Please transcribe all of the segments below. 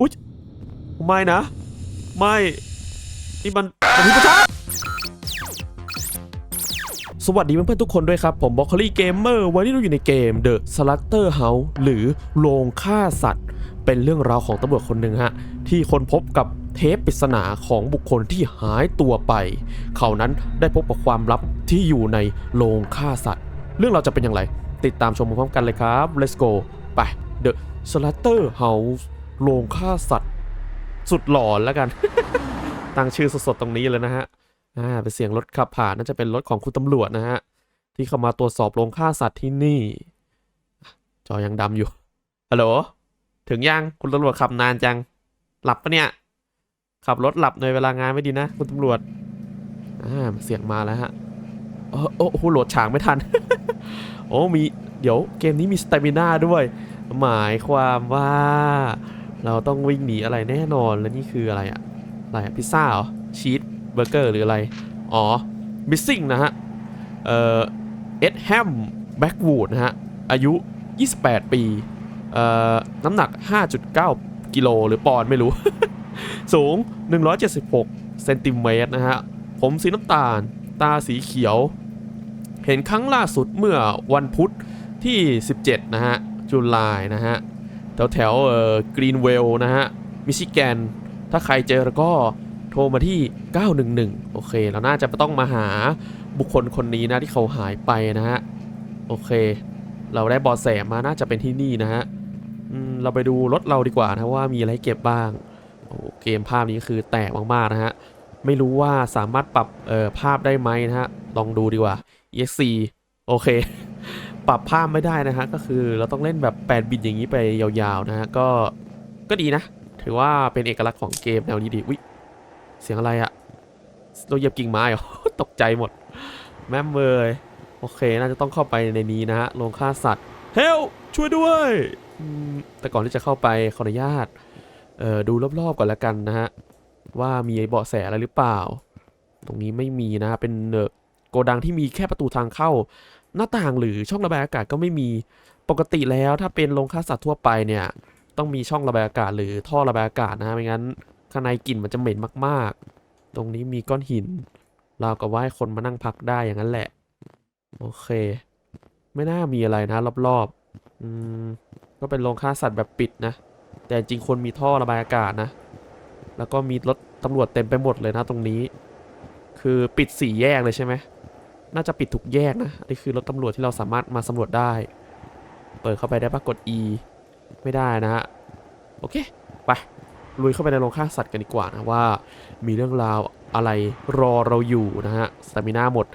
อุ๊ยไม่นะ ไม่ นี่มันมันพิพทัศสวัสดีเพื่อนๆทุกคนด้วยครับ ผมบ r อ c คลี่เกมเมอร์วันนี้เราอยู่ในเกม The Slaughter House หรือโรงฆ่าสัตว์ เป็นเรื่องราวของตำรวจคนหนึ่งฮะ ที่คนพบกับเทปปริศนาของบุคคลที่หายตัวไป เขานั้นได้พบกับความลับที่อยู่ในโรงฆ่าสัตว์ เรื่องเราวจะเป็นอย่างไร ติดตามชมพร้อมกันเลยครับ let's go ไป The Slaughter House โรงฆ่าสัตว์ สุดหลอนแล้วกัน ตั้งชื่อสดๆตรงนี้เลยนะฮะอ่าเป็นเสียงรถขับผ่านน่าจะเป็นรถของคุณตำรวจนะฮะที่เข้ามาตรวจสอบโรงฆ่าสัตว์ที่นี่ จอยังดำอยู่ฮัลโหลถึงยังคุณตำรวจขับนานจัง หลับปะเนี่ย ขับรถหลับในเวลางานไม่ดีนะ คุณตำรวจอ่าเสียงมาแล้วฮะเออโอ้โหโหลดฉากไม่ทัน โอ้มีเดี๋ยวเกมนี้มีสเตมิน่าด้วย หมายความว่า เราต้องวิ่งหนีอะไรแน่นอนและนี่คืออะไรอะอะไรอะพิซซ่าเหรอชีสเบอร์เกอร์หรืออะไร อ๋อ missing นะฮะ เอ่อเอ็ดแฮมแบ็กวูดนะฮะ อายุ 28 ปี เอ่อ น้ำหนัก 5.9 กิโลหรือปอนด์ไม่รู้ สูง 176 เซนติเมตรนะฮะ ผมสีน้ำตาล ตาสีเขียว เห็นครั้งล่าสุดเมื่อวันพุธที่ 17 นะฮะ จุลายนะฮะ ถวแถวเอ่อกรีนเวลนะฮะ มิชิแกน ถ้าใครเจอแล้วก็โทรมาที่ 911 โอเค เราน่าจะต้องมาหาบุคคลคนนี้นะที่เขาหายไปนะฮะ โอเค เราได้บอแสมาน่าจะเป็นที่นี่นะฮะอืมเราไปดูรถเราดีกว่านะว่ามีอะไรเก็บบ้าง โอ้เกมภาพนี้คือแตกมากๆนะฮะ ไม่รู้ว่าสามารถปรับเอ่อภาพได้ไหมนะฮะ ลองดูดีกว่า EXC โอเค ปรับภาพไม่ได้นะฮะก็คือเราต้องเล่นแบบ8บิตอย่างนี้ไปยาวๆนะฮะก็ก็ดีนะ ถือว่าเป็นเอกลักษณ์ของเกมแนวนี้ดีวิเสียงอะไรอะเราเหยียบกิ่งไม้เหรอตกใจหมด แม่มเมยโอเค น่าจะต้องเข้าไปในนี้นะฮะโรงฆ่าสัตว์เฮลช่วยด้วย แต่ก่อนที่จะเข้าไปขออนุญาตดูรอบๆก่อนแล้วกันนะฮะ ว่ามีเบาะแสอะไรหรือเปล่า ตรงนี้ไม่มีนะฮะเป็นโกดังที่มีแค่ประตูทางเข้า หน้าต่างหรือช่องระบายอากาศก็ไม่มีปกติแล้วถ้าเป็นโรงฆ่าสัตว์ทั่วไปเนี่ย ต้องมีช่องระบายอากาศหรือท่อระบายอากาศนะไม่งั้นข้างในกลิ่นมันจะเหม็นมากๆ ตรงนี้มีก้อนหินเรากับว่าให้คนมานั่งพักได้อย่างนั้นแหละ โอเค ไม่น่ามีอะไรนะ รอบๆอืมก็เป็นโรงฆ่าสัตว์แบบปิดนะ แต่จริงคนมีท่อระบายอากาศนะ แล้วก็มีรถตำรวจเต็มไปหมดเลยนะตรงนี้ คือปิดสี่แยกเลยใช่ไหม น่าจะปิดทุกแยกนะนี่คือรถตำรวจที่เราสามารถมาสำรวจได้ เปิดเข้าไปได้ปะกด E ไม่ได้นะฮะ โอเค ไปลุยเข้าไปในโรงฆ่าสัตว์กันดีกว่านะว่า มีเรื่องราวอะไรรอเราอยู่นะฮะสตามิน่าหมด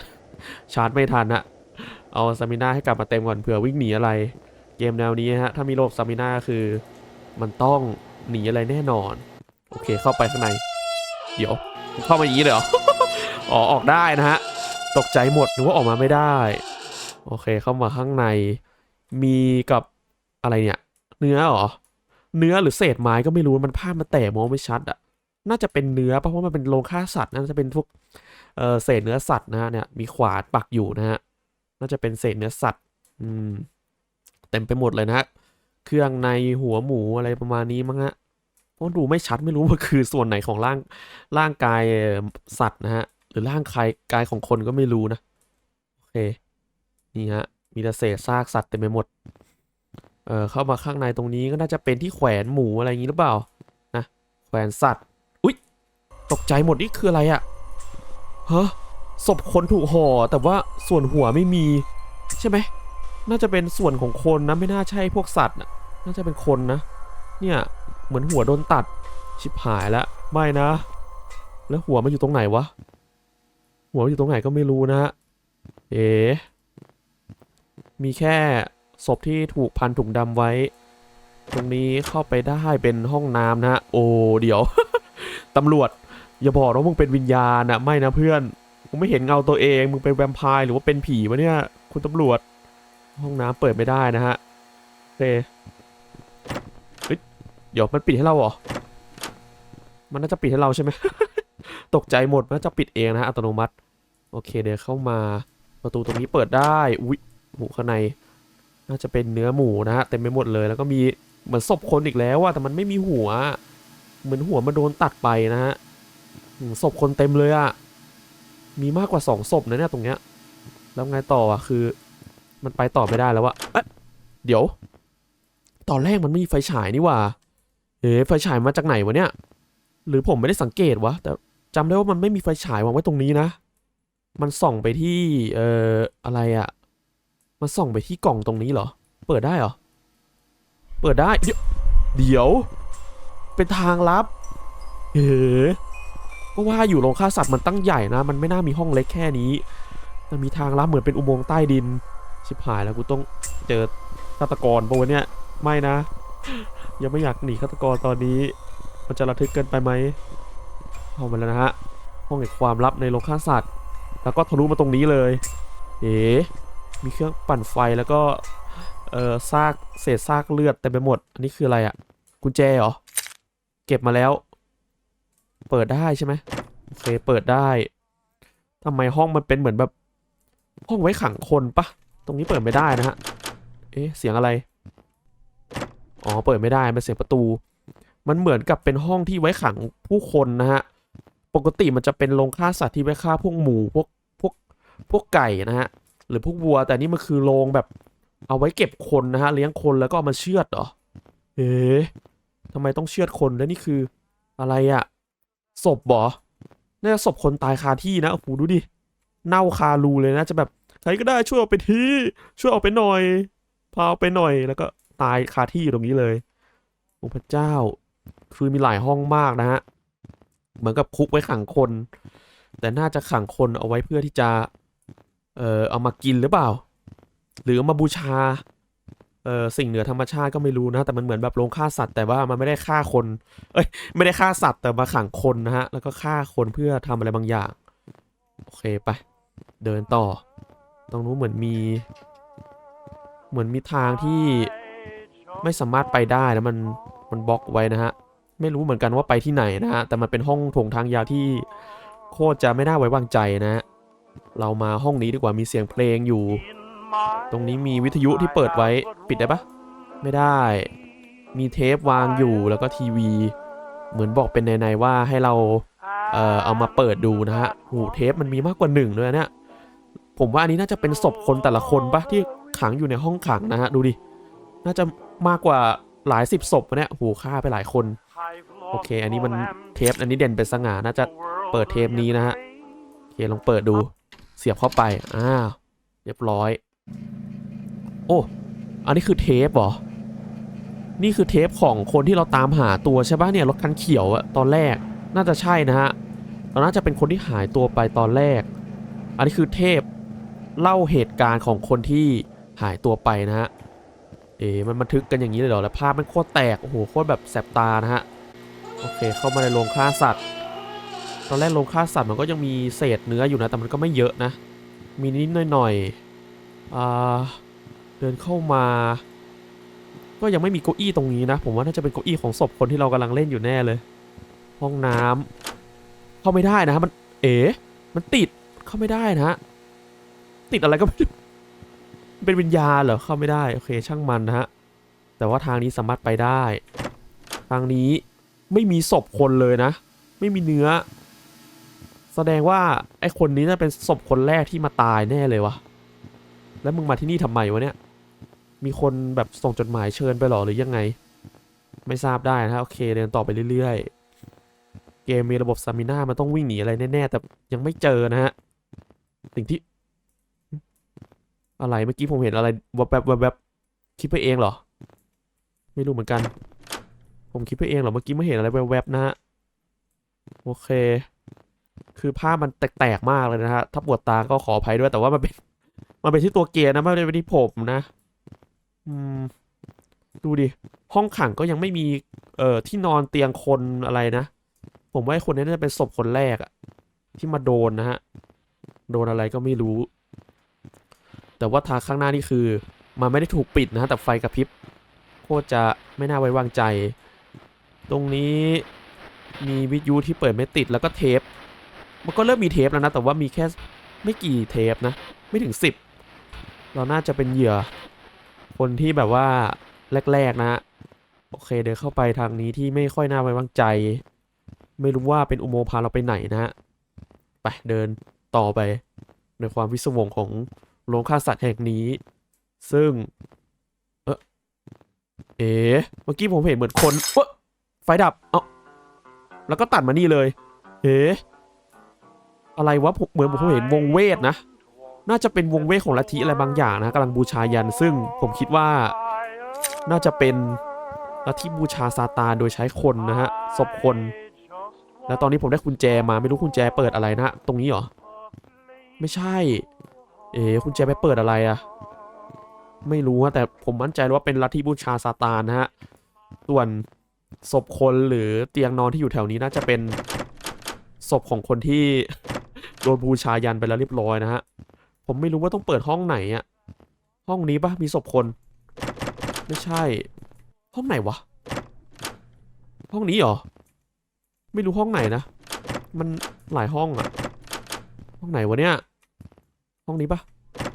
ชาร์จไม่ทันอะเอาสตามิน่าให้กลับมาเต็มก่อนเผื่อวิ่งหนีอะไร เกมแนวนี้ฮะถ้ามีโลบสตามิน่าคือ มันต้องหนีอะไรแน่นอน โอเคเข้าไปข้างใน เดี๋ยว เข้ามาอย่างนี้เลยเหรอ อ๋อออกได้นะฮะ ตกใจหมดนึกว่าออกมาไม่ได้ โอเคเข้ามาข้างใน มีกับอะไรเนี่ย เนื้อหรอ เนื้อหรือเศษไม้ก็ไม่รู้มันภาพมันแตกมองไม่ชัดอะน่าจะเป็นเนื้อเพราะว่ามันเป็นโรงฆ่าสัตว์น่าจะเป็นพวกเออเศษเนื้อสัตว์นะฮะเนี่ยมีขวานปักอยู่นะฮะน่าจะเป็นเศษเนื้อสัตว์ อืมเต็มไปหมดเลยนะฮะเครื่องในหัวหมูอะไรประมาณนี้มั้งฮะเพราะดูไม่ชัดไม่รู้ว่าคือส่วนไหนของร่างร่างกายสัตว์นะฮะ รือร่างกายกายของคนก็ไม่รู้นะ โอเค นี่ฮะ มีแต่เศษซากสัตว์เต็มไปหมด เอ่อเข้ามาข้างในตรงนี้ก็น่าจะเป็นที่แขวนหมูอะไรอย่างนี้หรือเปล่า นะ แขวนสัตว์ อุ๊ย ตกใจหมดนี่คืออะไรอะฮะศพคนถูกห่อแต่ว่าส่วนหัวไม่มี ใช่ไหม น่าจะเป็นส่วนของคนนะ ไม่น่าใช่พวกสัตว์น่ะน่าจะเป็นคนนะ เนี่ยเหมือนหัวโดนตัด ชิบหายแล้วไม่นะ แล้วหัวมันอยู่ตรงไหนวะ หัวอยู่ตรงไหนก็ไม่รู้นะฮะ เอ๋มีแค่ศพที่ถูกพันถุงดำไว้ ตรงนี้เข้าไปได้เป็นห้องน้ำนะฮะ โอ้เดี๋ยว ตำรวจ อย่าบอกว่ามึงเป็นวิญญาณนะไม่นะเพื่อนมึงไม่เห็นเงาตัวเองมึงเป็นแวมไพร์หรือว่าเป็นผีวะเนี่ย คุณตำรวจ ห้องน้ำเปิดไม่ได้นะฮะโอเคเฮ้ยเดี๋ยวมันปิดให้เราเหรอ มันน่าจะปิดให้เราใช่ไหม ตกใจหมดมันจะปิดเองนะฮะอัตโนมัติ โอเคเดี๋ยวเข้ามาประตูตรงนี้เปิดได้อุ๊ยหมูข้างใน น่าจะเป็นเนื้อหมูนะฮะเต็มไปหมดเลยแล้วก็มีเหมือนศพคนอีกแล้วอะแต่มันไม่มีหัว เหมือนหัวมันโดนตัดไปนะฮะศพคนเต็มเลยอะมีมากกว่าสองศพนะเนี่ยตรงเนี้ย แล้วไงต่ออะคือ มันไปต่อไม่ได้แล้ววะเอ๊ะเดี๋ยว ตอนแรกมันไม่มีไฟฉายนี่ว่าเอ๊ะไฟฉายมาจากไหนวะเนี่ย หรือผมไม่ได้สังเกตวะแต่จำได้ว่ามันไม่มีไฟฉายวางไว้ตรงนี้นะ มันส่องไปที่เอ่ออะไรอะมันส่องไปที่กล่องตรงนี้เหรอ เปิดได้เหรอ เปิดได้ เดี๋ยว เป็นทางลับเอ๋ก็ว่าอยู่โรงฆ่าสัตว์มันตั้งใหญ่นะ มันไม่น่ามีห้องเล็กแค่นี้ มันมีทางลับเหมือนเป็นอุโมงค์ใต้ดิน ชิบหายแล้วกูต้องเจอฆาตกรปะวะเนี่ย ไม่นะ ยังไม่อยากหนีฆาตกรตอนนี้ มันจะระทึกเกินไปไหมเข้ามาแล้วนะฮะ ห้องแห่งความลับในโรงฆ่าสัตว์ แล้วก็ทะลุมาตรงนี้เลย เอ๋มีเครื่องปั่นไฟแล้วก็เอ่อซากเศษซากเลือดเต็มไปหมด อันนี้คืออะไรอะกุญแจเหรอ เก็บมาแล้ว เปิดได้ใช่ไหมโอเคเปิดได้ทำไมห้องมันเป็นเหมือนแบบ ห้องไว้ขังคนปะตรงนี้เปิดไม่ได้นะฮะ เอ๊ะเสียงอะไร อ๋อเปิดไม่ได้เป็นเสียงประตู มันเหมือนกับเป็นห้องที่ไว้ขังผู้คนนะฮะ ปกติมันจะเป็นโรงฆ่าสัตว์ที่ไว้ฆ่าพวกหมูพวก พวกไก่นะฮะหรือพวกวัว แต่นี่มันคือโรงแบบ เอาไว้เก็บคนนะฮะเลี้ยงคนแล้วก็เอามาเชือดเหรอเอ๊ะทำไมต้องเชือดคนแล้วนี่คืออะไรอะศพเหรอน่าจะศพคนตายคาที่นะโอ้โหดูดิเน่าคารูเลยนะ จะแบบใครก็ได้ช่วยเอาไปทีช่วยเอาไปหน่อยพาเอาไปหน่อยแล้วก็ตายคาที่อยู่ตรงนี้เลยโอ้พระเจ้า คือมีหลายห้องมากนะฮะเหมือนกับคุกไว้ขังคน แต่น่าจะขังคนเอาไว้เพื่อที่จะ เออเอามากินหรือเปล่า หรือามาบูชาเออสิ่งเหนือธรรมชาติก็ไม่รู้นะ แต่มันเหมือนแบบโรงฆ่าสัตว์แต่ว่ามันไม่ได้ฆ่าคน เอ้ยไม่ได้ฆ่าสัตว์แต่มาขังคนนะฮะ แล้วก็ฆ่าคนเพื่อทำอะไรบางอย่าง โอเคไป เดินต่อ ตรงนู้นเหมือนมี เหมือนมีทางที่ไม่สามารถไปได้นะมันมันบล็อกไว้นะฮะ ไม่รู้เหมือนกันว่าไปที่ไหนนะฮะ แต่มันเป็นห้องถงทางยาวที่โคตรจะไม่น่าไว้วางใจนะฮะ เรามาห้องนี้ดีกว่ามีเสียงเพลงอยู่ ตรงนี้มีวิทยุที่เปิดไว้ปิดได้ปะไม่ได้ มีเทปวางอยู่แล้วก็ทีวี เหมือนบอกเป็นในๆว่าให้เราเอ่อเอามาเปิดดูนะฮะโหเทปมันมีมากกว่าหนึ่งเลยนะเนี่ยผมว่าอันนี้น่าจะเป็นศพคนแต่ละคนปะที่ขังอยู่ในห้องขังนะฮะดูดิ น่าจะมากกว่าหลายสิบศพนะเนี่ยโหฆ่าไปหลายคน โอเค อันนี้มันเทปอันนี้เด่นเป็นสง่าน่าจะเปิดเทปนี้นะฮะโอเคลองเปิดดูเสียบเข้าไปอ้าเรียบร้อย โอ้ อันนี้คือเทปเหรอ นี่คือเทปของคนที่เราตามหาตัวใช่ปะเนี่ยรถคันเขียวอะตอนแรก น่าจะใช่นะฮะเราน่าจะเป็นคนที่หายตัวไปตอนแรก อันนี้คือเทปเล่าเหตุการณ์ของคนที่หายตัวไปนะฮะ เอ๋มันบันทึกกันอย่างนี้เลยเหรอ แล้วภาพมันโคตรแตก โอ้โห โคตรแบบแสบตานะฮะ โอเค เข้ามาในโรงฆ่าสัตว์ ตอนแรกโรงฆ่าสัตว์มันก็ยังมีเศษเนื้ออยู่นะ แต่มันก็ไม่เยอะนะ มีนิดหน่อยๆอ่าเดินเข้ามา ก็ยังไม่มีเก้าอี้ตรงนี้นะ ผมว่าน่าจะเป็นเก้าอี้ของศพคนที่เรากำลังเล่นอยู่แน่เลย ห้องน้ำเข้าไม่ได้นะฮะมัน เอ๋มันติดเข้าไม่ได้นะฮะติดอะไรก็ไม่เป็นวิญญาณเหรอเข้าไม่ได้โอเคช่างมันนะฮะแต่ว่าทางนี้สามารถไปได้ ทางนี้ไม่มีศพคนเลยนะ ไม่มีเนื้อ แสดงว่าไอ้คนนี้น่าเป็นศพคนแรกที่มาตายแน่เลยวะแล้วมึงมาที่นี่ทำไมวะเนี่ย มีคนแบบส่งจดหมายเชิญไปหรอหรือยังไง ไม่ทราบได้นะฮะโอเคเดินต่อไปเรื่อยๆ เกมมีระบบซามิน่ามันต้องวิ่งหนีอะไรแน่ๆ แต่ยังไม่เจอนะฮะ สิ่งที่ อะไรเมื่อกี้ผมเห็นอะไรแวบๆแวบๆคิดไปเองเหรอ ไม่รู้เหมือนกัน ผมคิดไปเองเหรอเมื่อกี้ไม่เห็นอะไรแวบๆนะฮะ โอเค คือภาพมันแตกๆมากเลยนะฮะ ถ้าปวดตาก็ขออภัยด้วย แต่ว่ามันเป็น มันเป็นที่ตัวเกมนะ ไม่ได้เป็นที่ผมนะ อืม ดูดิ ห้องขังก็ยังไม่มี เอ่อ ที่นอนเตียงคนอะไรนะ ผมว่าไอ้คนนี้น่าจะเป็นศพคนแรกอะที่มาโดนนะฮะ โดนอะไรก็ไม่รู้ แต่ว่าทางข้างหน้านี่คือ มันไม่ได้ถูกปิดนะฮะ แต่ไฟกระพริบ โคตรจะไม่น่าไว้วางใจ ตรงนี้มีวิทยุที่เปิดไม่ติดแล้วก็เทป มันก็เริ่มมีเทปแล้วนะ แต่ว่ามีแค่ไม่กี่เทปนะ ไม่ถึงสิบเราน่าจะเป็นเหยื่อ คนที่แบบว่าแรก ๆ นะ โอเคเดินเข้าไปทางนี้ที่ไม่ค่อยน่าไว้วางใจ ไม่รู้ว่าเป็นอุโมงค์พาเราไปไหนนะฮะไปเดินต่อไปในความวิศวงของโรงฆ่าสัตว์แห่งนี้ ซึ่ง เอะเอ๋เมื่อกี้ผมเห็นเหมือนคนเอไฟดับ เอ้า แล้วก็ตัดมานี่เลย เอ๋ อะไรวะผมเหมือนผมเห็นวงเวทนะ น่าจะเป็นวงเวทของลัทธิอะไรบางอย่างนะกำลังบูชายัน ซึ่งผมคิดว่าน่าจะเป็นลัทธิบูชาซาตานโดยใช้คนนะฮะศพคน แล้วตอนนี้ผมได้กุญแจมาไม่รู้กุญแจเปิดอะไรนะฮะตรงนี้เหรอ ไม่ใช่ เอ๋กุญแจไปเปิดอะไรอะไม่รู้อะแต่ผมมั่นใจว่าเป็นลัทธิบูชาซาตานนะฮะส่วนศพคนหรือเตียงนอนที่อยู่แถวนี้น่าจะเป็นศพของคนที่ โดนบูชายันไปแล้วเรียบร้อยนะฮะ ผมไม่รู้ว่าต้องเปิดห้องไหนอะห้องนี้ปะมีศพคน ไม่ใช่ ห้องไหนวะ ห้องนี้เหรอ ไม่รู้ห้องไหนนะ มันหลายห้องอะห้องไหนวะเนี่ย ห้องนี้ปะ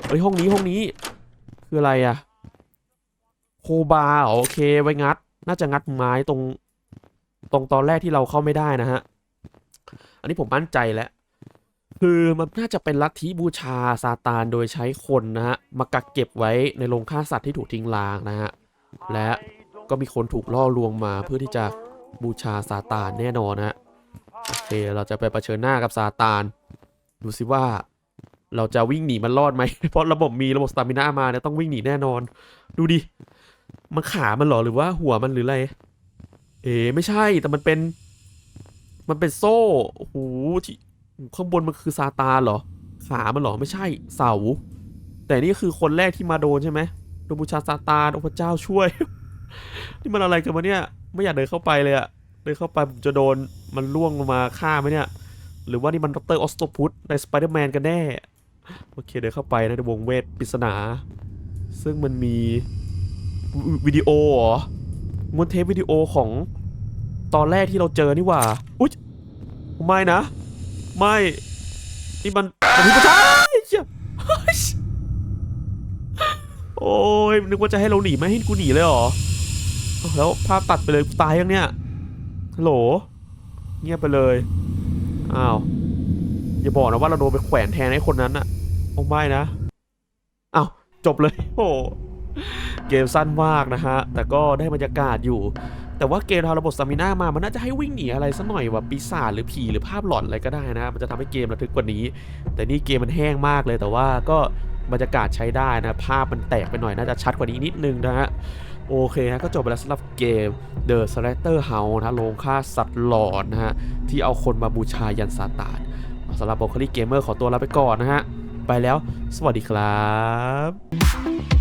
เอ้ยห้องนี้ห้องนี้ คืออะไรอะโคบาร์โอเคไว้งัด น่าจะงัดไม้ตรง ตรงตอนแรกที่เราเข้าไม่ได้นะฮะ อันนี้ผมมั่นใจแล้ว คือมันน่าจะเป็นลัทธิบูชาซาตานโดยใช้คนนะฮะมากักเก็บไว้ในโรงฆ่าสัตว์ที่ถูกทิ้งร้างนะฮะและก็มีคนถูกล่อลวงมาเพื่อที่จะบูชาซาตานแน่นอนนะฮะโอเคเราจะไปเผชิญหน้ากับซาตาน ดูสิว่าเราจะวิ่งหนีมันรอดไหม เพราะระบบมีระบบสตามิน่ามาเนี่ยต้องวิ่งหนีแน่นอน ดูดิ มันขามันหรอหรือว่าหัวมันหรืออะไร เอ๋ไม่ใช่แต่มันเป็น มันเป็นโซ่โอ้โหที่ ข้างบนมันคือซาตานเหรอ ขามันเหรอ ไม่ใช่ เสา แต่นี่คือคนแรกที่มาโดนใช่ไหมโดนบูชาซาตานโอ้พระเจ้าช่วย นี่มันอะไรกันวะเนี่ย ไม่อยากเดินเข้าไปเลยอะเดินเข้าไปผมจะโดนมันล่วงลงมาฆ่าไหมเนี่ย หรือว่านี่มันดรออสโตพุตในสไปเดอร์แมนกันแน่ โอเคเดินเข้าไปนะในวงเวทปริศนา ซึ่งมันมีวิดีโอเหรอมันเทปวิดีโอของตอนแรกที่เราเจอนี่หว่า อุ๊ยไม่นะ ไม่ นี่มันมันมีประชาเหี้ยโอ้ยนึกว่าจะให้เราหนีไม่ให้กูหนีเลยเหรออ้าวแล้วภาพตัดไปเลยกูตายยังเนี่ยฮัลโหล เงียบไปเลย อ้าว อย่าบอกนะว่าเราโดนไปแขวนแทนไอ้คนนั้นอะโอ้ไม่นะอ้าวจบเลย โอ้โหเกมสั้นมากนะฮะ แต่ก็ได้บรรยากาศอยู่ แต่ว่าเกมทาระบบสตามิน่ามา มันน่าจะให้วิ่งหนีอะไรสักหน่อยว่าปีศาจหรือผีหรือภาพหลอนอะไรก็ได้นะ มันจะทำให้เกมระทึกกว่านี้ แต่นี่เกมมันแห้งมากเลย แต่ว่าก็บรรยากาศใช้ได้นะ ภาพมันแตกไปหน่อยน่าจะชัดกว่านี้นิดนึงนะฮะโอเคฮะก็จบไปแล้วสำหรับเกม The Slater House นะโรงฆ่าสัตว์หลอนนะฮะ ที่เอาคนมาบูชายันซาตานสำหรับ b บ o ค l ี Gamer ขอตัวลาไปก่อนนะฮะ ไปแล้ว สวัสดีครับ